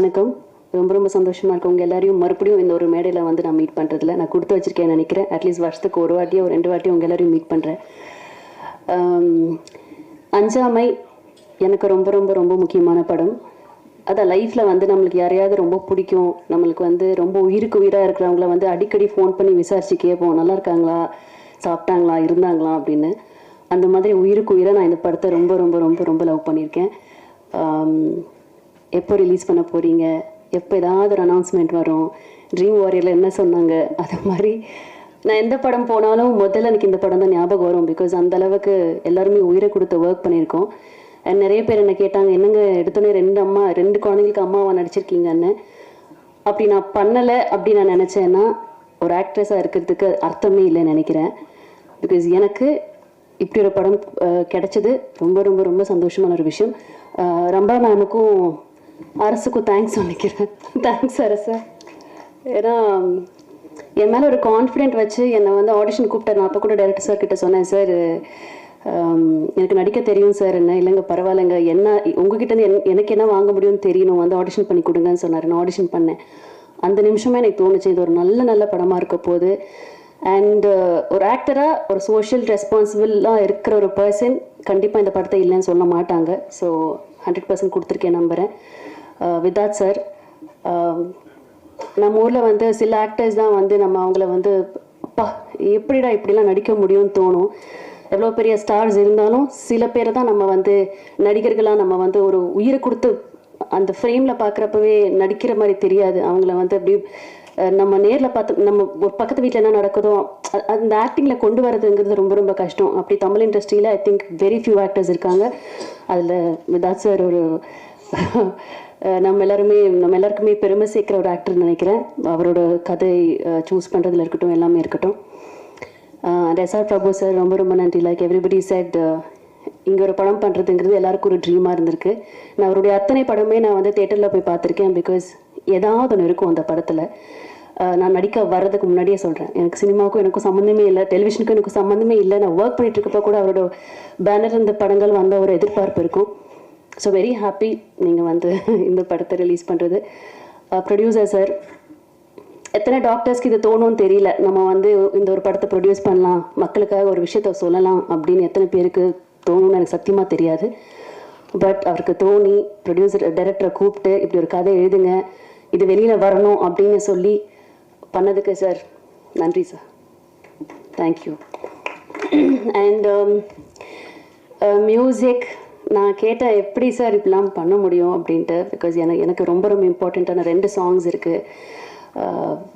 வணக்கம். ரொம்ப ரொம்ப சந்தோஷமாக இருக்கும் உங்கள் எல்லாரையும் மறுபடியும் இந்த ஒரு மேடையில் வந்து நான் மீட் பண்ணுறதில்ல நான் கொடுத்து வச்சிருக்கேன் நினைக்கிறேன். அட்லீஸ்ட் வருஷத்துக்கு ஒரு வாட்டியோ ஒரு ரெண்டு வாட்டியோ உங்கள் எல்லாரையும் மீட் பண்ணுறேன் அஞ்சாமை எனக்கு ரொம்ப ரொம்ப ரொம்ப முக்கியமான படம். அதான் லைஃப்பில் வந்து நம்மளுக்கு யாரையாவது ரொம்ப பிடிக்கும். நம்மளுக்கு வந்து ரொம்ப உயிருக்கு உயிராக இருக்கிறவங்கள வந்து அடிக்கடி ஃபோன் பண்ணி விசாரித்து கேட்போம். நல்லா இருக்காங்களா? சாப்பிட்டாங்களா? இருந்தாங்களா? அப்படின்னு. அந்த மாதிரி உயிருக்கு உயிராக நான் இந்த படத்தை ரொம்ப ரொம்ப ரொம்ப ரொம்ப லவ் பண்ணியிருக்கேன். எப்போ ரிலீஸ் பண்ண போகிறீங்க எப்போ ஏதாவது ஒரு அனௌன்ஸ்மெண்ட் வரும்? ட்ரீம் வாரியரில் என்ன சொன்னாங்க? அது மாதிரி நான் எந்த படம் போனாலும் முதல்ல எனக்கு இந்த படம் தான் ஞாபகம் வரும் பிகாஸ் அந்த அளவுக்கு எல்லாருமே உயிரை கொடுத்து ஒர்க் பண்ணியிருக்கோம். அண்ட் நிறைய பேர் என்ன கேட்டாங்க என்னங்க எடுத்தோடனே ரெண்டு அம்மா ரெண்டு குழந்தைங்களுக்கு அம்மாவை நடிச்சிருக்கீங்கன்னு? அப்படி நான் பண்ணலை அப்படி நான் நினச்சேன்னா ஒரு ஆக்ட்ரஸாக இருக்கிறதுக்கு அர்த்தமே இல்லைன்னு நினைக்கிறேன். பிகாஸ் எனக்கு இப்படி ஒரு படம் கிடைச்சது ரொம்ப ரொம்ப ரொம்ப சந்தோஷமான ஒரு விஷயம். ரொம்ப ரம்பா மேமுக்கும் அரசுக்கும் தேங்க்ஸ் சொல்லிக்கிறேன் தேங்க்ஸ் அரசு. ஏன்னா என் மேலே ஒரு கான்ஃபிடென்ட் வச்சு என்னை வந்து ஆடிஷன் கூப்பிட்டேன் நான் அப்போ கூட டேரக்டர் சார் கிட்ட சொன்னேன் சார் எனக்கு நடிக்க தெரியும் சார் என்ன இல்லைங்க பரவாயில்லைங்க. என்ன உங்ககிட்ட என்- எனக்கு என்ன வாங்க முடியும்னு தெரியணும். வந்து ஆடிஷன் பண்ணி கொடுங்கன்னு சொன்னார். நான் ஆடிஷன் பண்ணேன். அந்த நிமிஷமே எனக்கு தோணுச்சு இது ஒரு நல்ல நல்ல படமாக இருக்க போது. அண்ட் ஒரு ஆக்டராக ஒரு சோஷியல் ரெஸ்பான்சிபிளாக இருக்கிற ஒரு பர்சன் கண்டிப்பாக இந்த படத்தை இல்லைன்னு சொல்ல மாட்டாங்க. ஸோ ஹண்ட்ரட் பர்சன்ட் கொடுத்துருக்கேன் நம்புகிறேன் Uh, விதாத் சார் um, நம்ம ஊரில் வந்து சில ஆக்டர்ஸ் தான் வந்து நம்ம அவங்கள வந்து அப்பா எப்படிடா இப்படிலாம் நடிக்க முடியும்னு தோணும்? எவ்வளோ பெரிய ஸ்டார்ஸ் இருந்தாலும் சில பேரை தான் நம்ம வந்து நடிகர்களாக நம்ம வந்து ஒரு உயிரை கொடுத்து அந்த ஃப்ரேமில் பார்க்குறப்பவே நடிக்கிற மாதிரி தெரியாது. அவங்கள வந்து அப்படி நம்ம நேரில் பார்த்து நம்ம ஒரு பக்கத்து வீட்டில் என்ன நடக்குதோ அந்த ஆக்டிங்கில் கொண்டு வரதுங்கிறது ரொம்ப ரொம்ப கஷ்டம். அப்படி தமிழ் இண்டஸ்ட்ரியில் I think very few actors இருக்காங்க. அதில் விதாட் சார் ஒரு நம்ம எல்லாருமே நம்ம எல்லாருக்குமே பெருமை சேர்க்குற ஒரு ஆக்டர் நினைக்கிறேன். அவரோட கதை சூஸ் பண்ணுறதுல இருக்கட்டும் எல்லாமே இருக்கட்டும். ரெசார்ட் பிரபு சார் ரொம்ப ரொம்ப நன்றி. லைக் எவ்ரிபடி செட் இங்கே ஒரு படம் பண்ணுறதுங்கிறது எல்லாருக்கும் ஒரு ட்ரீமாக இருந்திருக்கு. நான் அவருடைய அத்தனை படமே நான் வந்து தேட்டரில் போய் பார்த்துருக்கேன் பிகாஸ் ஏதாவது ஒன்று இருக்கும் அந்த படத்தில். நான் நடிக்க வர்றதுக்கு முன்னாடியே சொல்கிறேன் எனக்கு சினிமாவுக்கும் எனக்கும் சம்மந்தமே இல்லை டெலிவிஷனுக்கும் எனக்கு சம்மந்தமே இல்லை. நான் ஒர்க் பண்ணிட்டு இருக்கப்போ கூட அவரோட பேனர் இந்த படங்கள் வந்த ஒரு எதிர்பார்ப்பு இருக்கும். ஸோ வெரி ஹாப்பி நீங்கள் வந்து இந்த படத்தை ரிலீஸ் பண்ணுறது ப்ரொடியூசர் சார் எத்தனை டாக்டர்ஸ்க்கு இது தோணும்னு தெரியல. நம்ம வந்து இந்த ஒரு படத்தை ப்ரொடியூஸ் பண்ணலாம். மக்களுக்காக ஒரு விஷயத்த சொல்லலாம் அப்படின்னு எத்தனை பேருக்கு தோணும்னு எனக்கு சத்தியமாக தெரியாது. பட் அவருக்கு தோணி ப்ரொடியூசர் டைரக்டரை கூப்பிட்டு இப்படி ஒரு கதை எழுதுங்க. இது வெளியில் வரணும் அப்படின்னு சொல்லி பண்ணதுக்கு சார் நன்றி சார் தேங்க்யூ அண்ட் மியூசிக் நான் கேட்டேன் எப்படி சார் இப்படிலாம் பண்ண முடியும் அப்படின்ட்டு பிகாஸ் எனக்கு எனக்கு ரொம்ப ரொம்ப இம்பார்ட்டண்ட்டான ரெண்டு சாங்ஸ் இருக்குது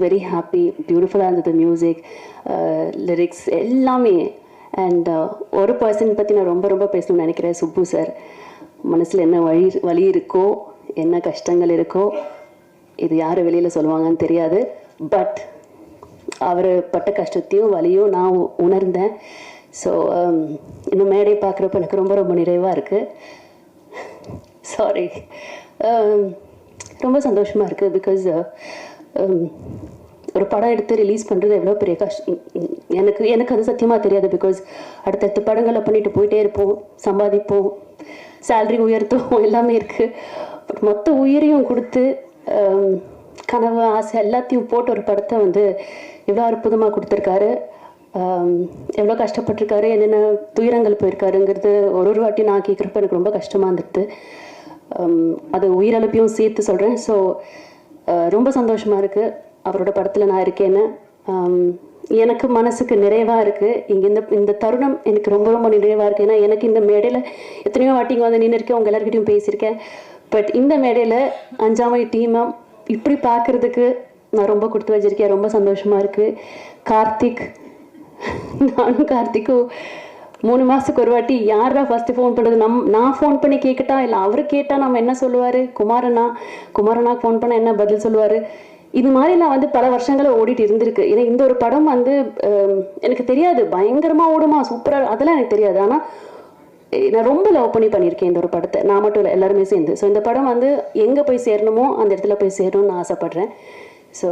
வெரி ஹாப்பி பியூட்டிஃபுல்லாக இருந்தது மியூசிக் லிரிக்ஸ் எல்லாமே. அண்ட் ஒரு பர்சன் பற்றி நான் ரொம்ப ரொம்ப பேசணும்னு நினைக்கிறேன் சுப்பு சார். மனசில் என்ன வழி வலி இருக்கோ என்ன கஷ்டங்கள் இருக்கோ இது யார் வெளியில் சொல்லுவாங்கன்னு தெரியாது. பட் அவர் பட்ட கஷ்டத்தையும் வலியும் நான் உ- உணர்ந்தேன். ஸோ um, இந்த மேடை பார்க்குறப்ப எனக்கு ரொம்ப ரொம்ப நிறைவாக இருக்குது சாரி um, ரொம்ப சந்தோஷமாக இருக்குது பிகாஸ் uh, um, ஒரு படம் எடுத்து ரிலீஸ் பண்ணுறது எவ்வளோ பெரிய கஷ்டம் எனக்கு எனக்கு அது சத்தியமாக தெரியாது பிகாஸ் அடுத்தடுத்த படங்களை பண்ணிட்டு போயிட்டே இருப்போம் சம்பாதிப்போம் சேல்ரி உயர்த்தும் எல்லாமே இருக்குது பட் மொத்த உயிரையும் கொடுத்து கனவு ஆசை எல்லாத்தையும் போட்டு ஒரு படத்தை வந்து எவ்வளோ அற்புதமாக கொடுத்துருக்காரு. எவ்வளோ கஷ்டப்பட்டிருக்காரு என்னென்ன துயரங்கள் போயிருக்காருங்கிறது ஒரு ஒரு வாட்டி நான் கேட்குறப்ப எனக்கு ரொம்ப கஷ்டமாக இருந்துட்டு. அது உயிரிழப்பையும் சேர்த்து சொல்கிறேன் ஸோ ரொம்ப சந்தோஷமாக இருக்குது அவரோட படத்தில் நான் இருக்கேன்னு. எனக்கு மனசுக்கு நிறைவாக இருக்குது இங்கே இந்த இந்த தருணம் எனக்கு ரொம்ப ரொம்ப நிறைவாக இருக்குது ஏன்னா எனக்கு இந்த மேடையில் எத்தனையோ வாட்டி இங்கே வந்து நின்று இருக்கேன். உங்கள் எல்லாருக்கிட்டையும் பேசியிருக்கேன். பட் இந்த மேடையில் அஞ்சாமை டீமாக இப்படி பார்க்குறதுக்கு நான் ரொம்ப கொடுத்து வச்சிருக்கேன். ரொம்ப சந்தோஷமாக இருக்குது கார்த்திக் நானும் கார்த்திக்கும் மூணு மாதத்துக்கு ஒரு வாட்டி யாரா ஃபஸ்ட்டு ஃபோன் பண்ணுறது நம் நான் ஃபோன் பண்ணி கேட்கட்டா இல்லை அவர் கேட்டால் நம்ம என்ன சொல்லுவார்? குமாரனா? குமாரனா ஃபோன் பண்ண என்ன பதில் சொல்லுவார்? இது மாதிரி நான் வந்து பல வருஷங்கள ஓடிட்டு இருந்திருக்கு. ஏன்னா இந்த ஒரு படம் வந்து எனக்கு தெரியாது. பயங்கரமாக ஓடுமா? சூப்பராக அதெல்லாம் எனக்கு தெரியாது. ஆனால் நான் ரொம்ப லவ் பண்ணி பண்ணியிருக்கேன் இந்த ஒரு படத்தை. நான் மட்டும் இல்லை எல்லாருமே சேர்ந்து. ஸோ இந்த படம் வந்து எங்கே போய் சேரணுமோ அந்த இடத்துல போய் சேரணும்னு ஆசைப்படுறேன். ஆசைப்பட்றேன் ஸோ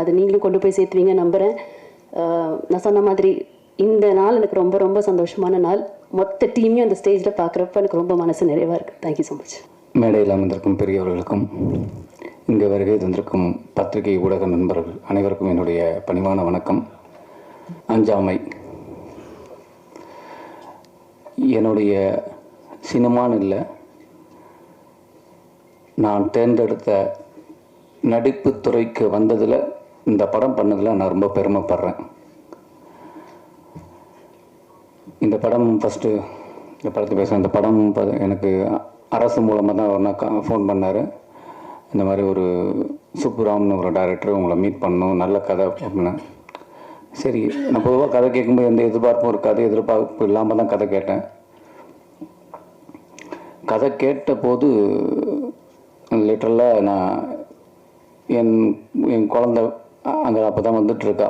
அது நீங்களும் கொண்டு போய் சேர்த்துவீங்க நம்புகிறேன் நான் சொன்ன மாதிரி இந்த நாள் எனக்கு ரொம்ப ரொம்ப சந்தோஷமான நாள். மொத்த டீமையும் அந்த ஸ்டேஜில் பார்க்குறப்ப எனக்கு ரொம்ப மனசு நிறைவாக இருக்குது தேங்க்யூ ஸோ மச் மேடையில் அமர்ந்திருக்கும் பெரியவர்களுக்கும் இங்கு வருகை தந்திருக்கும் பத்திரிகை ஊடக நண்பர்கள் அனைவருக்கும் என்னுடைய பணிவான வணக்கம். அஞ்சாமை. என்னுடைய சினிமான்னு இல்லை நான் தேர்ந்தெடுத்த நடிப்பு துறைக்கு வந்ததில் இந்த படம் பண்ணதில் நான் ரொம்ப பெருமைப்படுறேன். இந்த படம் ஃபஸ்ட்டு இந்த படத்தை பேசுகிறேன் இந்த படம் ப- எனக்கு அரசு மூலமாக தான் ஒன்றா கா ஃபோன் பண்ணார். இந்த மாதிரி ஒரு சுப்புராம்னு ஒரு டைரக்டர் உங்களை மீட் பண்ணணும் நல்ல கதை அப்படின்னு சரி நான் பொதுவாக கதை கேட்கும்போது எந்த எதிர்பார்ப்பும் ஒரு கதை எதிர்பார்ப்பு இல்லாமல் தான் கதை கேட்டேன். கதை கேட்ட போது லிட்டரலாக நான் என் என் குழந்த அங்கே அப்போ தான் வந்துட்டுருக்கா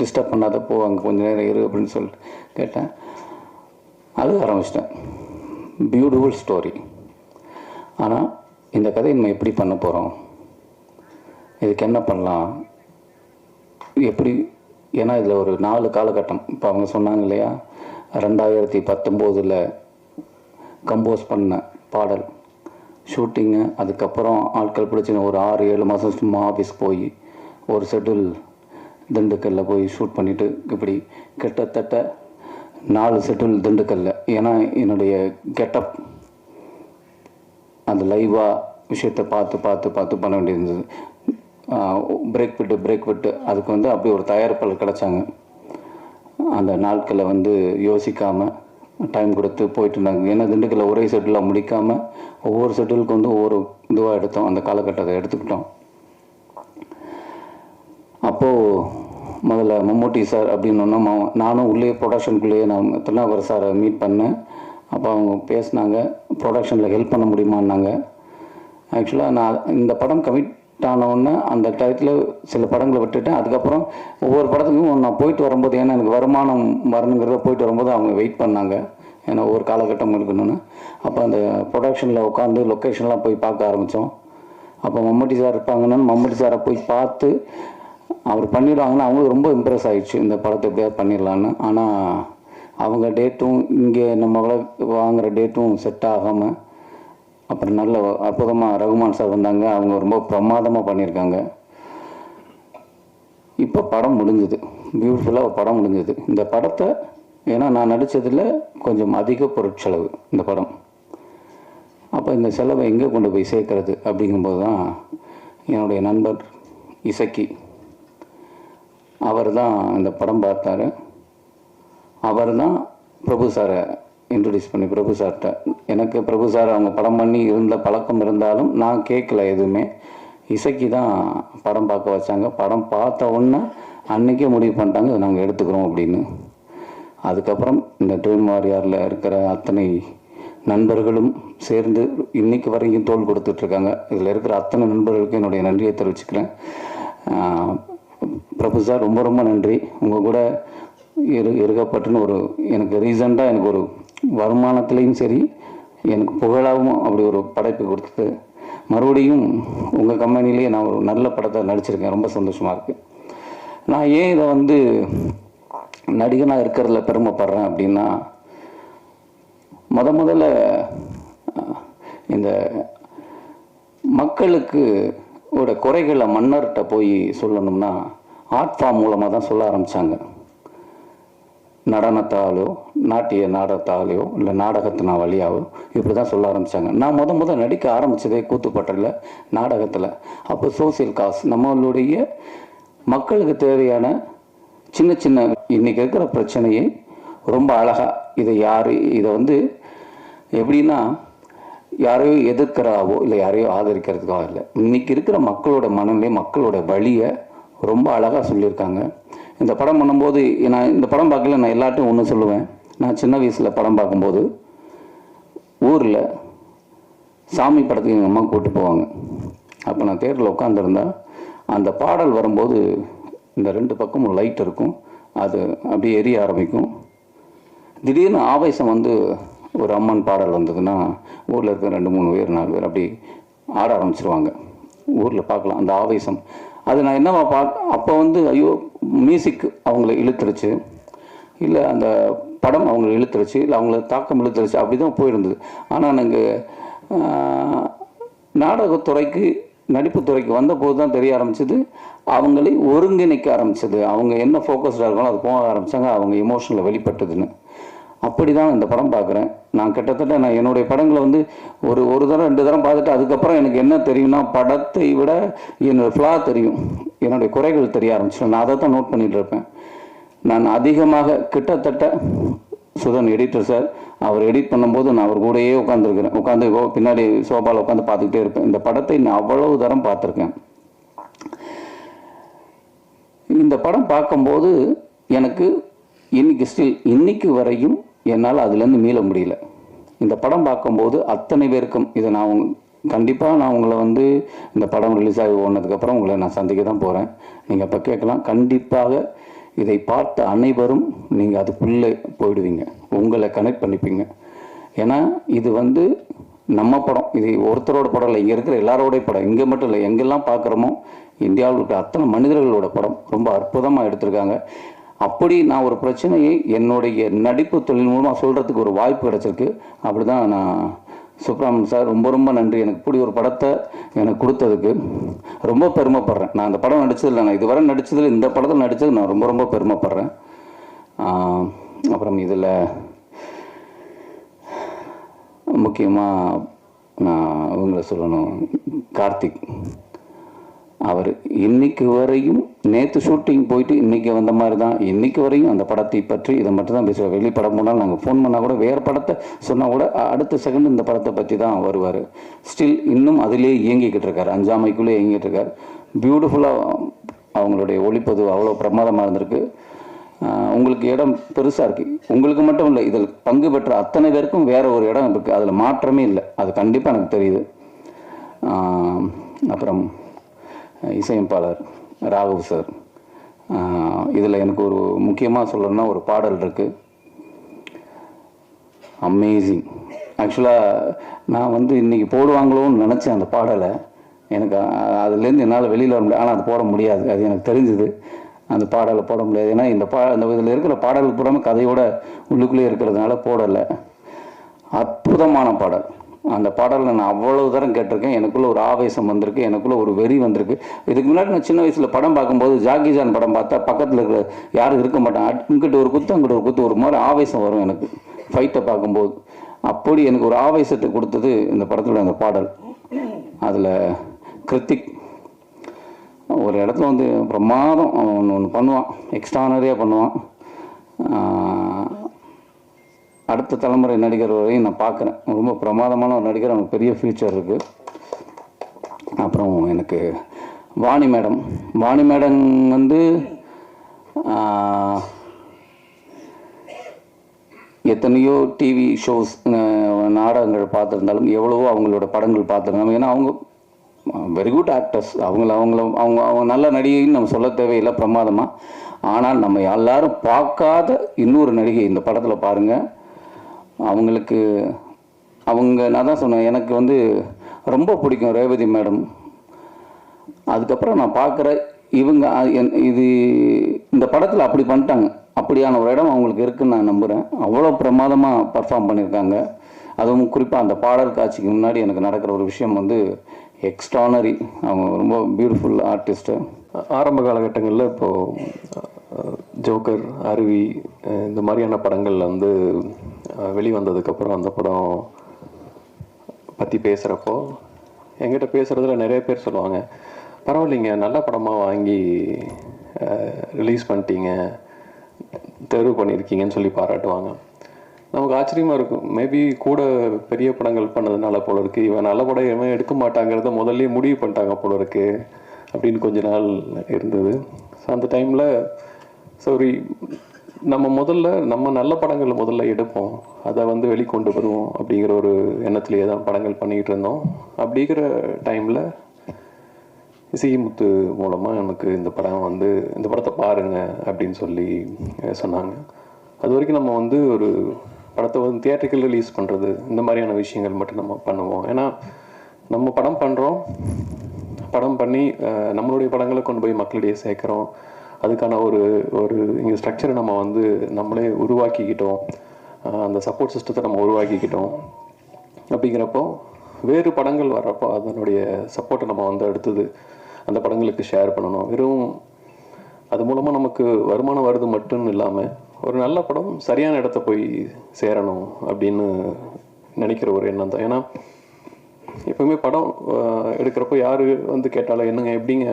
டிஸ்டர்ப் பண்ணாத போ அங்கே கொஞ்சம் நேரம் இரு அப்படின்னு சொல்லிட்டு கேட்டேன். அழுக ஆரம்பிச்சிட்டேன். பியூட்டிஃபுல் ஸ்டோரி ஆனால் இந்த கதையை நம்ம எப்படி பண்ண போகிறோம் இதுக்கு என்ன பண்ணலாம்? எப்படி ஏன்னா இதில் ஒரு நாலு காலகட்டம். இப்போ அவங்க சொன்னாங்க இல்லையா? ரெண்டாயிரத்தி பத்தொம்போதில் கம்போஸ் பண்ண பாடல். ஷூட்டிங்கு அதுக்கப்புறம் ஆட்கள் பிடிச்சி ஒரு ஆறு ஏழு மாதம் சும்மா ஆஃபீஸ் போய் ஒரு ஷெட்யூல் திண்டுக்கல்லில் போய் ஷூட் பண்ணிவிட்டு இப்படி கிட்டத்தட்ட நாலு ஷெட்யூல் திண்டுக்கல்லில் ஏன்னா என்னுடைய கெட்டப் அந்த லைவாக விஷயத்தை பார்த்து பார்த்து பார்த்து பண்ண வேண்டியிருந்தது. பிரேக் விட்டு பிரேக் விட்டு அதுக்கு வந்து அப்படி ஒரு தயாரிப்பாளர் கிடச்சாங்க. அந்த நாட்களை வந்து யோசிக்காமல் டைம் கொடுத்து போயிட்டு இருந்தாங்க ஏன்னா திண்டுக்கல்ல ஒரே செட்டிலாக முடிக்காமல் ஒவ்வொரு செட்டிலுக்கு வந்து ஒவ்வொரு இதுவாக எடுத்தோம். அந்த காலகட்டத்தை எடுத்துக்கிட்டோம். அப்போது முதல்ல மம்மூட்டி சார் அப்படின்னு நானும் உள்ளே ப்ரொடக்ஷனுக்குள்ளேயே நான் திருநாவர் சாரை மீட் பண்ணேன். அப்போ அவங்க பேசினாங்க. ப்ரொடக்ஷனில் ஹெல்ப் பண்ண முடியுமான்னாங்க. ஆக்சுவலாக நான் இந்த படம் கமிட் ஆனவுடனே அந்த டயத்தில் சில படங்களை விட்டுட்டேன். அதுக்கப்புறம் ஒவ்வொரு படத்துக்கும் நான் போயிட்டு வரும்போது ஏன்னா எனக்கு வருமானம் வரணுங்கிறத போயிட்டு வரும்போது அவங்க வெயிட் பண்ணாங்க. ஏன்னா ஒவ்வொரு காலகட்டம் இருக்கணும்னு அப்போ அந்த ப்ரொடக்ஷனில் உட்காந்து லொக்கேஷன்லாம் போய் பார்க்க ஆரம்பித்தோம் அப்போ மம்முட்டி சார் இருப்பாங்கன்னு மம்முட்டி சாரை போய் பார்த்து அவர் பண்ணிடுவாங்கன்னு அவங்களுக்கு ரொம்ப இம்ப்ரெஸ் ஆகிடுச்சு இந்த படத்தை எப்படியாவது பண்ணிடலான்னு. ஆனால் அவங்க டேட்டும் இங்கே நம்மளை வாங்குற டேட்டும் செட் ஆகாமல் அப்புறம் நல்ல அற்புதமாக ரகுமான் சார் வந்தாங்க. அவங்க ரொம்ப பிரமாதமாக பண்ணியிருக்காங்க. இப்போ படம் முடிஞ்சது. பியூட்டிஃபுல்லாக படம் முடிஞ்சது. இந்த படத்தை ஏன்னா நான் நடித்ததில் கொஞ்சம் அதிக பொருட்செலவு இந்த படம். அப்போ இந்த செலவை எங்கே கொண்டு போய் சேர்க்கறது அப்படிங்கும்போது தான் என்னுடைய நண்பர் இசக்கி அவர் தான் இந்த படம் பார்த்தாரு. அவர் தான் பிரபு சாரை இன்ட்ரடியூஸ் பண்ணி பிரபு சார்கிட்ட. எனக்கு பிரபு சார் அவங்க படம் பண்ணி இருந்த பழக்கம் இருந்தாலும் நான் கேட்கல எதுவுமே. இசைக்கு தான் படம் பார்க்க வச்சாங்க. படம் பார்த்த உடனே அன்னைக்கே முடிவு பண்ணிட்டாங்க இதை நாங்கள் எடுத்துக்கிறோம் அப்படின்னு. அதுக்கப்புறம் இந்த டூன் வாரியாரில் இருக்கிற அத்தனை நண்பர்களும் சேர்ந்து இன்னைக்கு வரைக்கும் தோல் கொடுத்துட்ருக்காங்க இதில் இருக்கிற அத்தனை நண்பர்களுக்கும் என்னுடைய நன்றியை தெரிவிச்சுக்கிறேன். பிரபு சார் ரொம்ப ரொம்ப நன்றி. உங்கள் கூட இரு இருக்கப்பட்டுன்னு ஒரு எனக்கு ரீசெண்டாக எனக்கு ஒரு வருமானத்துலேயும் சரி எனக்கு புகழாகவும் அப்படி ஒரு படைப்பு கொடுத்தது. மறுபடியும் உங்கள் கம்பெனிலேயே நான் ஒரு நல்ல படத்தை நடிச்சிருக்கேன். ரொம்ப சந்தோஷமாக இருக்குது நான் ஏன் இதை வந்து நடிகனாக இருக்கிறதுல பெருமைப்படுறேன் அப்படின்னா முத முதல்ல இந்த மக்களுக்கு ஓட குறைகளை மன்னர்கிட்ட போய் சொல்லணும்னா ஆர்ட் ஃபார்ம் மூலமாக தான் சொல்ல ஆரம்பித்தாங்க நடனத்தாலோ நாட்டிய நாடகத்தாலேயோ இல்லை நாடகத்தின வழியாவோ இப்படி தான் சொல்ல ஆரம்பித்தாங்க நான் முத முத நடிக்க ஆரம்பித்ததே கூத்துப்பட்டில் நாடகத்தில். அப்போ சோசியல் காஸ் நம்மளுடைய மக்களுக்கு தேவையான சின்ன சின்ன இன்னைக்கு இருக்கிற பிரச்சனையை ரொம்ப அழகாக இதை யார் இதை வந்து எப்படின்னா யாரையோ எதிர்க்கிறாவோ இல்லை யாரையோ ஆதரிக்கிறதுக்காக இல்லை இன்னைக்கு இருக்கிற மக்களோட மனநிலை மக்களோட வழியை ரொம்ப அழகாக சொல்லியிருக்காங்க. இந்த படம் பண்ணும்போது நான் இந்த படம் பார்க்கல நான் எல்லாட்டையும் ஒன்று சொல்லுவேன். நான் சின்ன வயசில் படம் பார்க்கும்போது ஊரில் சாமி படத்துக்கு எங்கள் அம்மா கூப்பிட்டு போவாங்க. அப்போ நான் தேர்டில் உட்காந்துருந்தா அந்த பாடல் வரும்போது இந்த ரெண்டு பக்கமும் லைட் இருக்கும். அது அப்படியே எரிய ஆரம்பிக்கும். திடீர்னு ஆவேசம் வந்து ஒரு அம்மன் பாடல் வந்ததுன்னா ஊரில் இருக்க ரெண்டு மூணு பேர் நாலு பேர் அப்படி ஆட ஆரம்பிச்சிருவாங்க. ஊரில் பார்க்கலாம். அந்த ஆவேசம் அது நான் என்னவா பா அப்போ வந்து ஐயோ மியூசிக் அவங்கள இழுத்துருச்சு. இல்லை அந்த படம் அவங்கள இழுத்துருச்சு இல்லை அவங்கள தாக்கம் இழுத்துருச்சு அப்படி தான் போயிருந்தது ஆனால் நாங்கள் நாடகத்துறைக்கு நடிப்புத்துறைக்கு வந்தபோது தான் தெரிய ஆரம்பிச்சது. அவங்களை ஒருங்கிணைக்க ஆரம்பிச்சது. அவங்க என்ன ஃபோக்கஸ்டாக இருக்காங்களோ அது போக ஆரம்பிச்சாங்க. அவங்க எமோஷனில் வெளிப்பட்டதுன்னு. அப்படி தான் இந்த படம் பார்க்குறேன். நான் கிட்டத்தட்ட நான் என்னுடைய படங்களை வந்து ஒரு ஒரு தரம் ரெண்டு தரம் பார்த்துட்டு அதுக்கப்புறம் எனக்கு என்ன தெரியும்னா படத்தை விட என்னோடய ஃப்ளா தெரியும். என்னுடைய குறைகள் தெரிய ஆரம்பிச்சிடும். நான் அதை தான் நோட் பண்ணிகிட்டு இருப்பேன். நான் அதிகமாக கிட்டத்தட்ட சுதன் எடிட்டர் சார் அவர் எடிட் பண்ணும்போது நான் அவர் கூடயே உட்காந்துருக்கிறேன் உட்காந்து பின்னாடி சோபாவில் உட்காந்து பார்த்துக்கிட்டே இருப்பேன். இந்த படத்தை நான் அவ்வளவு தரம் பார்த்துருக்கேன். இந்த படம் பார்க்கும்போது எனக்கு இன்னைக்கு ஸ்டில் இன்னைக்கு வரையும் என்னால் அதுலேருந்து மீள முடியல. இந்த படம் பார்க்கும்போது அத்தனை பேருக்கும் இதை நான் கண்டிப்பாக நான் உங்களை வந்து இந்த படம் ரிலீஸ் ஆகி ஓடினதுக்கப்புறம் உங்களை நான் சந்திக்க தான் போகிறேன் நீங்கள் அப்போ கேட்கலாம். கண்டிப்பாக இதை பார்த்த அனைவரும் நீங்கள் அதுக்குள்ளே போயிடுவீங்க. உங்களை கனெக்ட் பண்ணிப்பீங்க. ஏன்னா இது வந்து நம்ம படம். இது ஒருத்தரோட படம் இல்லை. இங்கே இருக்கிற எல்லாரோடைய படம். இங்கே மட்டும் இல்லை. எங்கெல்லாம் பார்க்குறோமோ இந்தியாவில் இருக்கிற அத்தனை மனிதர்களோட படம். ரொம்ப அற்புதமாக எடுத்திருக்காங்க. அப்படி நான் ஒரு பிரச்சனையை என்னுடைய நடிப்பு தொழில் மூலமாக சொல்கிறதுக்கு ஒரு வாய்ப்பு கிடச்சிருக்கு. அப்படி தான் நான் சுப்ரமணியன் சார் ரொம்ப ரொம்ப நன்றி. எனக்கு இப்படி ஒரு படத்தை எனக்கு கொடுத்ததுக்கு. ரொம்ப பெருமைப்படுறேன். நான் அந்த படம் நடிச்சதில்லை. நான் இதுவரை நடித்ததில் இந்த படத்தில் நடித்தது நான் ரொம்ப ரொம்ப பெருமைப்படுறேன். அப்புறம் இதில் முக்கியமாக நான் இவங்களை சொல்லணும். கார்த்திக். அவர் இன்னைக்கு வரையும் நேற்று ஷூட்டிங் போயிட்டு இன்னைக்கு வந்த மாதிரி தான் இன்னைக்கு வரையும் அந்த படத்தை பற்றி இதை மட்டும் தான் பேசுவார். வெளி படம் போனாலும் நாங்கள் ஃபோன் பண்ணால் கூட வேறு படத்தை சொன்னால் கூட அடுத்த செகண்ட் இந்த படத்தை பற்றி தான் வருவார். ஸ்டில் இன்னும் அதிலே இயங்கிக்கிட்டு இருக்கார். அஞ்சாமைக்குள்ளே இயங்கிட்டு இருக்கார். பியூட்டிஃபுல்லாக அவங்களுடைய ஒளிப்பதிவு அவ்வளோ பிரமாதமாக இருந்திருக்கு. உங்களுக்கு இடம் பெருசாக இருக்குது உங்களுக்கு மட்டும் இல்லை இதில் பங்கு பெற்ற அத்தனை பேருக்கும் வேறு ஒரு இடம் இருக்குது அதில் மாற்றமே இல்லை. அது கண்டிப்பாக எனக்கு தெரியுது. அப்புறம் இசையமைப்பாளர் ராகவ் சார். இதில் எனக்கு ஒரு முக்கியமாக சொல்லணும்னா ஒரு பாடல் இருக்குது அமேசிங் ஆக்சுவலாக நான் வந்து இன்றைக்கி போடுவாங்களோன்னு நினச்சேன் அந்த பாடலை. எனக்கு அதுலேருந்து என்னால் வெளியில் வர முடியாது ஆனால் அது போட முடியாது. அது எனக்கு தெரிஞ்சுது. அந்த பாடலை போட முடியாது. ஏன்னா இந்த பா இந்த இதில் இருக்கிற பாடல்கள் பூராமல் கதையோட உள்ளுக்குள்ளே இருக்கிறதுனால போடலை. அற்புதமான பாடல். அந்த பாடலை நான் அவ்வளவு தரம் கேட்டிருக்கேன். எனக்குள்ளே ஒரு ஆவேசம் வந்திருக்கு. எனக்குள்ளே ஒரு வெறி வந்திருக்கு. இதுக்கு முன்னாடி நான் சின்ன வயசில் படம் பார்க்கும்போது ஜாக்கி ஜான் படம் பார்த்தா பக்கத்தில் இருக்கிற யாரும் இருக்க மாட்டாங்க. இங்கிட்ட ஒரு குத்து அங்கிட்ட ஒரு குத்து ஒரு மாதிரி ஆவேசம் வரும் எனக்கு. ஃபைட்டை பார்க்கும்போது. அப்படி எனக்கு ஒரு ஆவேசத்தை கொடுத்தது இந்த படத்தில் அந்த பாடல். அதில் கிருத்திக். ஒரு இடத்துல வந்து பிரமாதம் ஒன்று ஒன்று பண்ணுவான். எக்ஸ்ட்ரானரியாக பண்ணுவான். அடுத்த தலைமுறை நடிகர் வரையும் நான் பார்க்குறேன். ரொம்ப பிரமாதமான ஒரு நடிகர் அவனுக்கு பெரிய ஃப்யூச்சர் இருக்குது அப்புறம் எனக்கு வாணி மேடம். வாணி மேடம் வந்து எத்தனையோ டிவி ஷோஸ் நாடகங்கள் பார்த்துருந்தாலும் எவ்வளவோ அவங்களோட படங்கள் பார்த்துருந்தாலும் ஏன்னா அவங்க வெரி குட் ஆக்டர்ஸ் அவங்கள அவங்கள அவங்க அவங்க நல்ல நடிகைன்னு நம்ம சொல்ல தேவையில்லை பிரமாதமாக ஆனால் நம்ம எல்லாரும் பார்க்காத இன்னொரு நடிகை இந்த படத்தில் பாருங்கள் அவங்களுக்கு அவங்க நான் தான் சொன்னேன் எனக்கு வந்து ரொம்ப பிடிக்கும் ரேவதி மேடம். அதுக்கப்புறம் நான் பார்க்குற இவங்க என்- இது இந்த படத்தில் அப்படி பண்ணிட்டாங்க. அப்படியான ஒரு இடம் அவங்களுக்கு இருக்குன்னு நான் நம்புகிறேன் அவ்வளோ பிரமாதமாக பர்ஃபார்ம் பண்ணியிருக்காங்க. அதுவும் குறிப்பாக அந்த பாடல் காட்சிக்கு முன்னாடி எனக்கு நடக்கிற ஒரு விஷயம் வந்து எக்ஸ்ட்ரானரி அவங்க ரொம்ப பியூட்டிஃபுல் ஆர்டிஸ்ட்டு ஆரம்ப காலகட்டங்களில் இப்போது ஜோக்கர் அருவி இந்த மாதிரியான படங்களில் வந்து வெளிவந்ததுக்கப்புறம் அந்த படம் பற்றி பேசுகிறப்போ எங்கிட்ட பேசுகிறதுல நிறைய பேர் சொல்லுவாங்க பரவாயில்லைங்க நல்ல படமாக வாங்கி ரிலீஸ் பண்ணிட்டீங்க தேர்வு பண்ணியிருக்கீங்கன்னு சொல்லி பாராட்டுவாங்க. நமக்கு ஆச்சரியமாக இருக்கும். மேபி கூட பெரிய படங்கள் பண்ணதுனால போல இருக்குது இவன் நல்ல படம் இவன் எடுக்க மாட்டாங்கிறத முதல்ல முடிவு பண்ணிட்டாங்க போல இருக்குது அப்படின்னு கொஞ்ச நாள் இருந்தது. ஸோ அந்த டைமில் சாரி நம்ம முதல்ல நம்ம நல்ல படங்கள் முதல்ல எடுப்போம். அதை வந்து வெளிக்கொண்டு வருவோம் அப்படிங்கிற ஒரு எண்ணத்திலேயே தான் படங்கள் பண்ணிக்கிட்டு இருந்தோம். அப்படிங்கிற டைமில் இசைமுத்து மூலமாக எனக்கு இந்த படம் வந்து இந்த படத்தை பாருங்க அப்படின்னு சொல்லி சொன்னாங்க. அது வரைக்கும் நம்ம வந்து ஒரு படத்தை வந்து தியேட்டருக்கு ரிலீஸ் பண்ணுறது இந்த மாதிரியான விஷயங்கள் மட்டும் நம்ம பண்ணுவோம். ஏன்னா நம்ம படம் பண்ணுறோம் படம் பண்ணி நம்மளுடைய படங்களை கொண்டு போய் மக்களிடையே சேர்க்குறோம். அதுக்கான ஒரு ஒரு இங்கே ஸ்ட்ரக்சரை நம்ம வந்து நம்மளே உருவாக்கிக்கிட்டோம். அந்த சப்போர்ட் சிஸ்டத்தை நம்ம உருவாக்கிக்கிட்டோம். அப்படிங்கிறப்போ வேறு படங்கள் வர்றப்போ அதனுடைய சப்போர்ட்டை நம்ம வந்து அடுத்தது அந்த படங்களுக்கு ஷேர் பண்ணணும். வெறும் அது மூலமாக நமக்கு வருமானம் வருது மட்டும் இல்லாமல் ஒரு நல்ல படம் சரியான இடத்த போய் சேரணும் அப்படின்னு நினைக்கிற ஒரு எண்ணம் தான். ஏன்னா எப்பவுமே படம் எடுக்கிறப்போ யார் வந்து கேட்டாலும் என்னங்க எப்படிங்க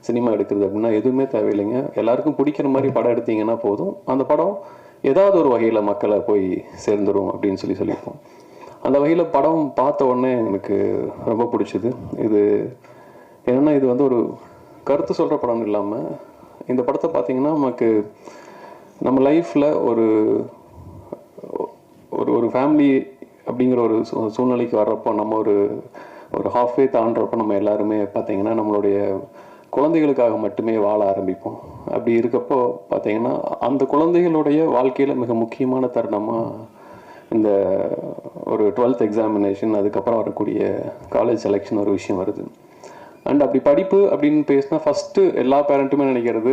சினிமா எடுக்கிறது அப்படின்னா எதுவுமே தேவையில்லைங்க. எல்லாருக்கும் பிடிக்கிற மாதிரி படம் எடுத்தீங்கன்னா போதும். அந்த படம் ஏதாவது ஒரு வகையில் மக்களை போய் சேர்ந்துடும் அப்படின்னு சொல்லி சொல்லியிருப்போம் அந்த வகையில் படம் பார்த்த உடனே எனக்கு ரொம்ப பிடிச்சது. இது என்னென்னா இது வந்து ஒரு கருத்து சொல்கிற படம் இல்லாமல் இந்த படத்தை பார்த்தீங்கன்னா நமக்கு நம்ம லைஃப்பில் ஒரு ஒரு ஒரு ஃபேமிலி அப்படிங்கிற ஒரு சூ- சூழ்நிலைக்கு வர்றப்போ நம்ம ஒரு ஒரு ஹாஃப்வே தாண்டுறப்போ நம்ம எல்லாருமே பார்த்தீங்கன்னா நம்மளுடைய குழந்தைகளுக்காக மட்டுமே வாழ ஆரம்பிப்போம். அப்படி இருக்கப்போ பார்த்தீங்கன்னா அந்த குழந்தைகளுடைய வாழ்க்கையில் மிக முக்கியமான தருணமாக இந்த ஒரு டுவெல்த் எக்ஸாமினேஷன் அதுக்கப்புறம் வரக்கூடிய காலேஜ் செலெக்ஷன் ஒரு விஷயம் வருது. அண்ட் அப்படி படிப்பு அப்படின்னு பேசினா ஃபஸ்ட்டு எல்லா பேரண்ட்டுமே நினைக்கிறது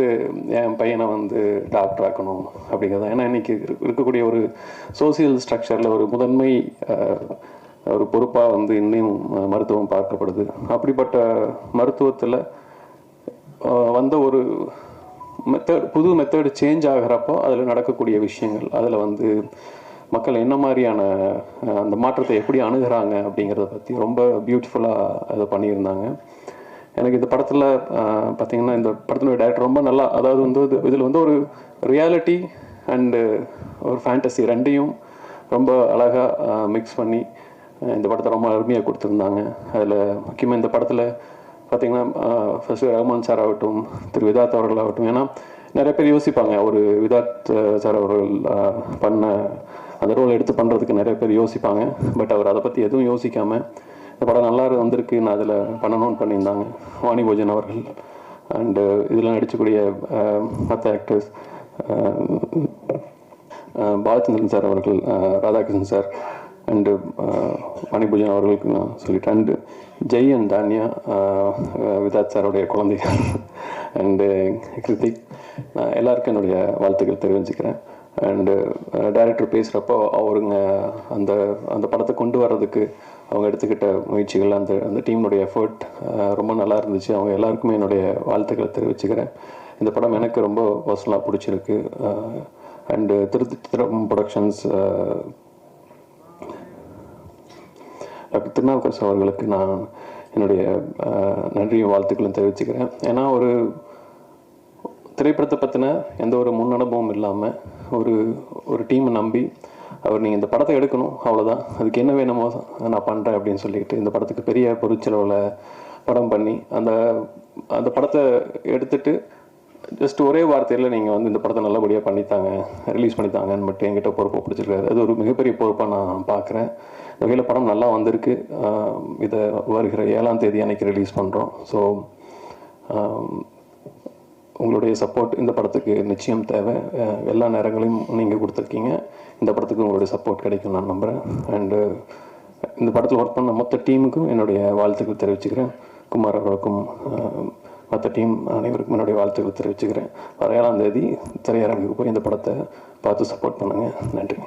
என் பையனை வந்து டாக்டர் ஆக்கணும் அப்படிங்கிறது. ஏன்னா இன்றைக்கி இருக்கக்கூடிய ஒரு சோசியல் ஸ்ட்ரக்சரில் ஒரு முதன்மை ஒரு பொறுப்பாக வந்து இன்னும் மருத்துவம் பார்க்கப்படுது. அப்படிப்பட்ட மருத்துவத்தில் வந்த ஒரு மெத்தட் புது மெத்தடு சேஞ்ச் ஆகிறப்போ அதில் நடக்கக்கூடிய விஷயங்கள் அதில் வந்து மக்கள் என்ன மாதிரியான அந்த மாற்றத்தை எப்படி அணுகிறாங்க அப்படிங்கிறத பற்றி ரொம்ப பியூட்டிஃபுல்லாக அதை பண்ணியிருந்தாங்க. எனக்கு இந்த படத்தில் பார்த்தீங்கன்னா இந்த படத்தினுடைய டேரக்டர் ரொம்ப நல்லா அதாவது வந்து இதில் வந்து ஒரு ரியாலிட்டி அண்டு ஒரு ஃபேண்டசி ரெண்டையும் ரொம்ப அழகாக மிக்ஸ் பண்ணி இந்த படத்தை ரொம்ப அருமையாக கொடுத்துருந்தாங்க. அதில் முக்கியமாக இந்த படத்தில் பார்த்தீங்கன்னா ஃபர்ஸ்ட் ரஹ்மான் சார் ஆகட்டும் திரு விதாத் அவர்கள் ஆகட்டும் ஏன்னா நிறைய பேர் யோசிப்பாங்க ஒரு விதாத் சார் அவர்கள் பண்ண அந்த ரோல் எடுத்து பண்ணுறதுக்கு நிறைய பேர் யோசிப்பாங்க. பட் அவர் அதை பற்றி எதுவும் யோசிக்காமல் இந்த படம் நல்லா வந்திருக்கு நான் அதில் பண்ணணும்னு பண்ணியிருந்தாங்க. வாணி போஜன் அவர்கள் அண்டு இதில் நடிச்சக்கூடிய மற்ற ஆக்டர்ஸ் பாலச்சந்திரன் சார் அவர்கள் ராதாகிருஷ்ணன் சார் அண்டு மணிபூஜன் அவர்களுக்கு நான் சொல்லிட்டேன். அண்டு ஜெய் அண்ட் தானியா விதாத் சாருடைய குழந்தைகள் அண்டு கிருத்திக் நான் எல்லாருக்கும் என்னுடைய வாழ்த்துக்கள் தெரிவிச்சுக்கிறேன் அண்டு டைரக்டர் பேசுகிறப்போ அவருங்க அந்த அந்த படத்தை கொண்டு வர்றதுக்கு அவங்க எடுத்துக்கிட்ட முயற்சிகள் அந்த அந்த டீம்னுடைய எஃபர்ட் ரொம்ப நல்லா இருந்துச்சு அவங்க எல்லாருக்குமே என்னுடைய வாழ்த்துக்களை தெரிவிச்சுக்கிறேன் இந்த படம் எனக்கு ரொம்ப பர்சனலாக பிடிச்சிருக்கு அண்டு திருத்திரம் ப்ரொடக்ஷன்ஸ் டாக்டர் திருநாவுக்கரசு அவர்களுக்கு நான் என்னுடைய நன்றியும் வாழ்த்துக்களும் தெரிவிச்சுக்கிறேன். ஏன்னா ஒரு திரைப்படத்தை பற்றின எந்த ஒரு முன் அனுபவம் இல்லாமல் ஒரு ஒரு டீமை நம்பி அவர் நீங்கள் இந்த படத்தை எடுக்கணும் அவ்வளோதான் அதுக்கு என்ன வேணுமோ நான் பண்ணுறேன் அப்படின்னு சொல்லிட்டு இந்த படத்துக்கு பெரிய பொருட்செலவில் படம் பண்ணி அந்த அந்த படத்தை எடுத்துட்டு ஜஸ்ட் ஒரே வார்த்தையில் நீங்கள் வந்து இந்த படத்தை நல்லபடியாக பண்ணித்தாங்க ரிலீஸ் பண்ணித்தாங்கன்னு மட்டும் என்கிட்ட பொறுப்பை பிடிச்சிருக்காரு. அது ஒரு மிகப்பெரிய பொறுப்பாக நான் பார்க்குறேன். வகையில் படம் நல்லா வந்திருக்கு. இதை வருகிற ஏழாம் தேதி அன்னைக்கு ரிலீஸ் பண்ணுறோம் ஸோ உங்களுடைய சப்போர்ட் இந்த படத்துக்கு நிச்சயம் தேவை. எல்லா நேரங்களையும் நீங்கள் கொடுத்துருக்கீங்க. இந்த படத்துக்கு உங்களுடைய சப்போர்ட் கிடைக்கும் நான் நம்புகிறேன் அண்டு இந்த படத்தில் ஒர்க் பண்ண மொத்த டீமுக்கும் என்னுடைய வாழ்த்துக்கள் தெரிவிச்சுக்கிறேன். குமார் அவர்களுக்கும் மற்ற டீம் அனைவருக்கும் என்னுடைய வாழ்த்துக்கள் தெரிவிச்சுக்கிறேன். வர ஏழாம் தேதி திரையரங்குக்கு போய் இந்த படத்தை பார்த்து சப்போர்ட் பண்ணுங்கள் நன்றி.